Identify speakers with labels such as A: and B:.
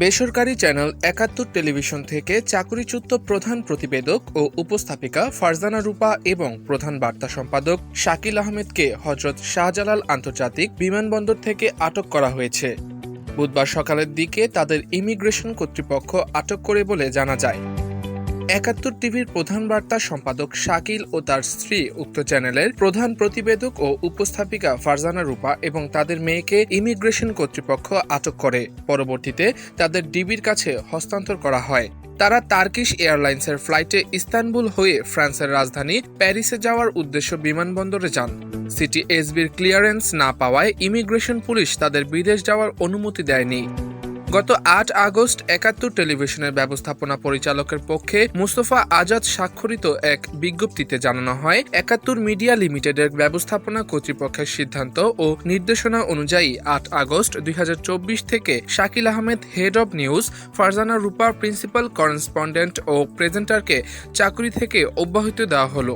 A: বেসরকারি চ্যানেল একাত্তর টেলিভিশন থেকে চাকরিচ্যুত প্রধান প্রতিবেদক ও উপস্থাপিকা ফারজানা রূপা এবং প্রধান বার্তা সম্পাদক শাকিল আহমেদকে হজরত শাহজালাল আন্তর্জাতিক বিমানবন্দর থেকে আটক করা হয়েছে। বুধবার সকালের দিকে তাদের ইমিগ্রেশন কর্তৃপক্ষ আটক করে বলে জানা যায়। একাত্তর টিভির প্রধান বার্তা সম্পাদক শাকিল ও তার স্ত্রী উক্ত চ্যানেলের প্রধান প্রতিবেদক ও উপস্থাপিকা ফারজানা রূপা এবং তাদের মেয়েকে ইমিগ্রেশন কর্তৃপক্ষ আটক করে। পরবর্তীতে তাদের ডিবির কাছে হস্তান্তর করা হয়। তারা তার্কিশ এয়ারলাইন্সের ফ্লাইটে ইস্তানবুল হয়ে ফ্রান্সের রাজধানী প্যারিসে যাওয়ার উদ্দেশ্য বিমানবন্দরে যান। সিটি এসবির ক্লিয়ারেন্স না পাওয়ায় ইমিগ্রেশন পুলিশ তাদের বিদেশ যাওয়ার অনুমতি দেয়নি। গত আট আগস্ট একাত্তর টেলিভিশনের ব্যবস্থাপনা পরিচালকের পক্ষে মুস্তফা আজাদ স্বাক্ষরিত এক বিজ্ঞপ্তিতে জানানো হয়, একাত্তর মিডিয়া লিমিটেডের ব্যবস্থাপনা কর্তৃপক্ষের সিদ্ধান্ত ও নির্দেশনা অনুযায়ী আট আগস্ট দুই হাজার চব্বিশ থেকে Shakil Ahmed head of news, Farzana Rupa principal correspondent ও প্রেজেন্টারকে চাকরি থেকে অব্যাহতি দেওয়া হলো।